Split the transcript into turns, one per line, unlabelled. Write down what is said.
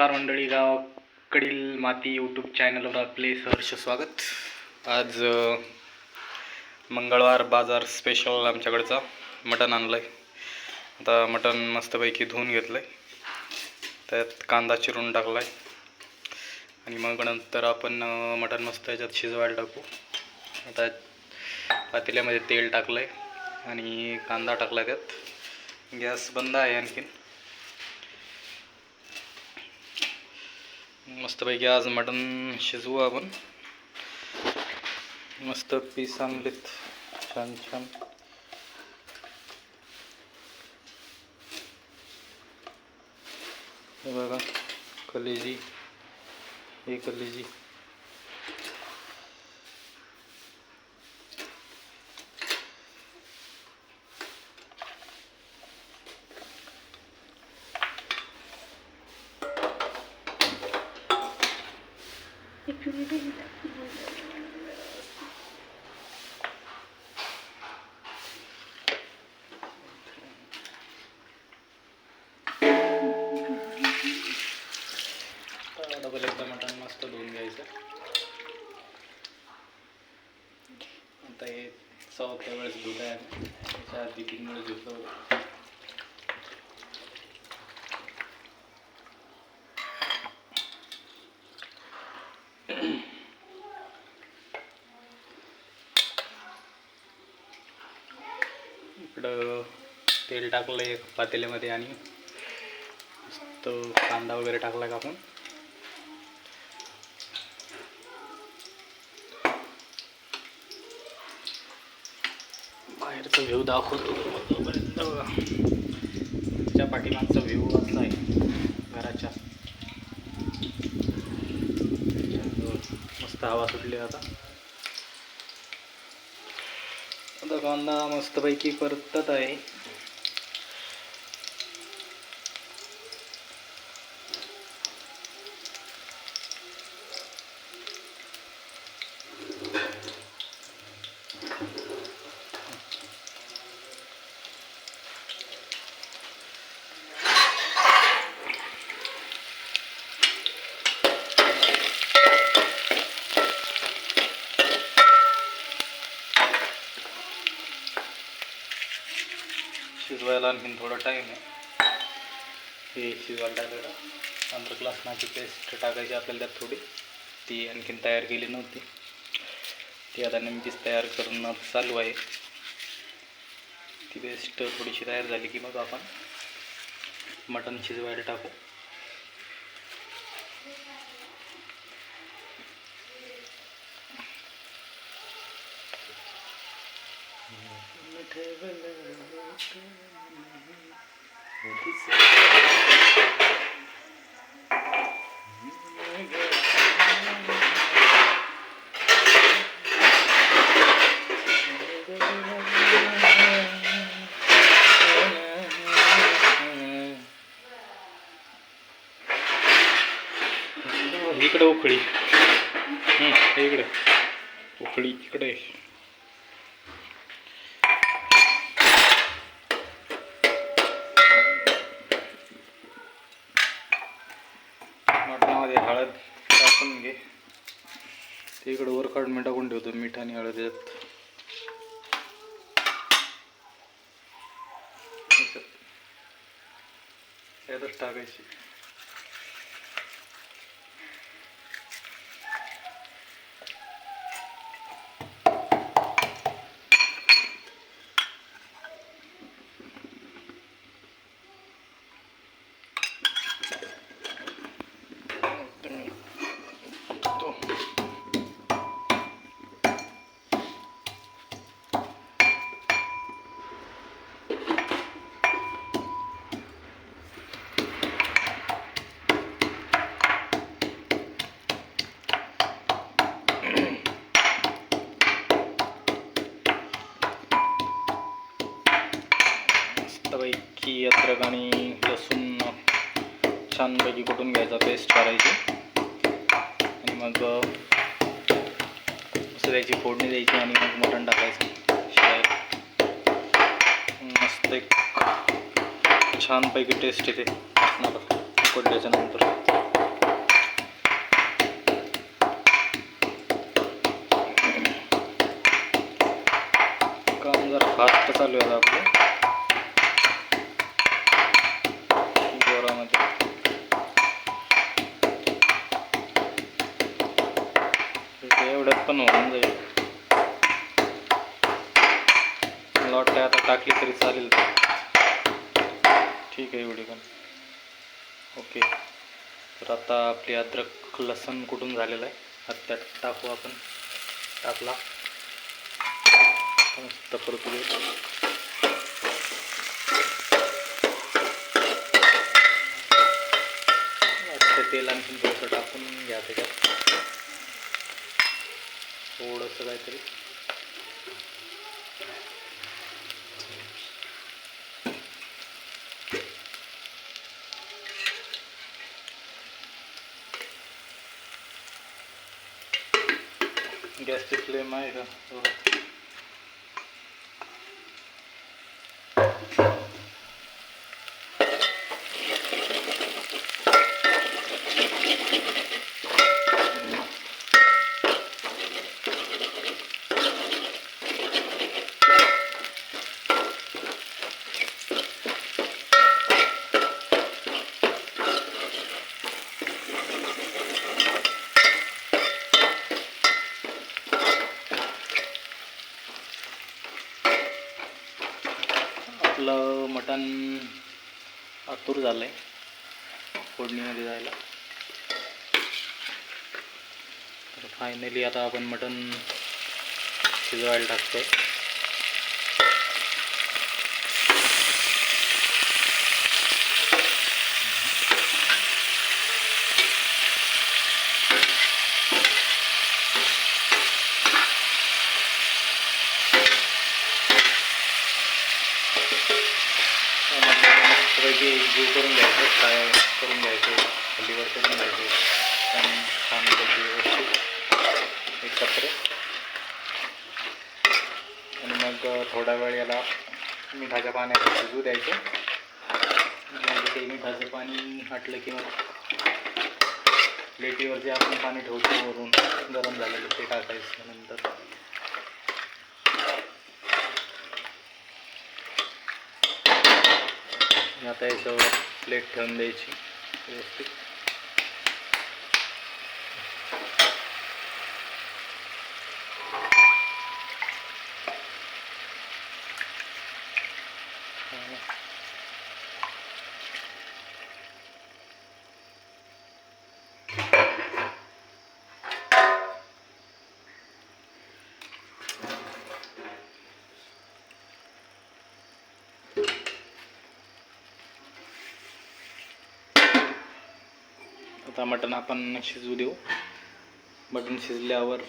नमस्कार मंडळी गावाकडील माती यूट्यूब चॅनलवर आपले सहर्ष स्वागत. आज मंगळवार बाजार स्पेशल आमच्याकडचा मटण आणलं आहे आता मटण मस्तपैकी धुवून घेतलं आहे त्यात कांदा चिरून टाकला आहे आणि मग नंतर आपण मटण मस्त याच्यात शिजवायला टाकू. आता पातेल्यामध्ये तेल टाकलं आहे आणि कांदा टाकला आहे त्यात. गॅस बंद आहे आणखीन. मस्तपैकी आज मटण शिजवू आपण. मस्त पीस आणलेत. छान छान. हे बघा कलेजी. हे कलेजी. डबल एकदा मटण मस्त धुवून घ्यायचं आता हे चौथ्या वेळेस धुत आहे. त्याच्या आधी तीन वेळेस धुतो इकडं तेल टाकलं एक पातेल्यामध्ये आणि मस्त कांदा वगैरे टाकला का आपण. बाहेरचा व्ह्यू दाखवतो तोपर्यंत. बघा पाठीमागचा व्ह्यू असला आहे. घराच्या मस्त हवा सुटली आता. आता कांदा मस्तपैकी परतत आहे. शिजवायला आणखीन थोडा टाईम आहे. हे शिजवायला टाकायला अद्रक लसणाची पेस्ट टाकायची आपल्याला त्यात थोडी. ती आणखीन तयार केली नव्हती. ती आता नेमकीच तयार करून चालू आहे. ती पेस्ट थोडीशी तयार झाली की मग आपण मटण शिजवायला टाकू. इकडे उखळी हम्म, हे इकडे उखळी इकडे मटणामध्ये हळद टाकून घे ते इकडे वर काढून मी टाकून ठेवतो मीठ आणि हळद यात. यातच टाकायची. मस्तपैकी अद्रक आणि लसूण छानपैकी कुठून घ्यायचा पेस्ट करायची. आणि मग असं त्याची फोडणी द्यायची आणि मग मटण टाकायचं. शिवाय मस्त एक छानपैकी टेस्ट येते. उकडल्याच्या नंतर. काम जरा फास्ट चालू आहे आपलं. पण होऊन जाईल मला वाटतं आता टाकली तरी चालेल. ठीक आहे एवढी पण. ओके. तर आता आपली अद्रक लसण कुठून झालेलं आहे? आता त्यात टाकू आपण. टाकला. मस्त परतू तेल आणखीन थोडंसं टाकून घ्या त्याच्यात. थोडंसं काहीतरी गॅसची फ्लेम आहे का हो. आपलं आतूर झालं आहे फोडणीमध्ये जायला. तर फायनली आता आपण मटण शिजवायला टाकतोय. हे करून घ्यायचं फ्राय करून घ्यायचे हल्लीवर करून घ्यायचे. आणि छानपैकी व्यवस्थित एकत्र. आणि मग थोडा वेळ याला मिठाच्या पाण्यात शिजू द्यायचे. म्हणजे ते मिठाचं पाणी आटलं की मग प्लेटीवर जे आपण पाणी ठेवतो वरून. गरम झालेलं ते टाकायचं नंतर. आता याच्यावर प्लेट ठेवून द्यायची व्यवस्थित. आता मटण आपण शिजवू देऊ. मटण शिजल्यावर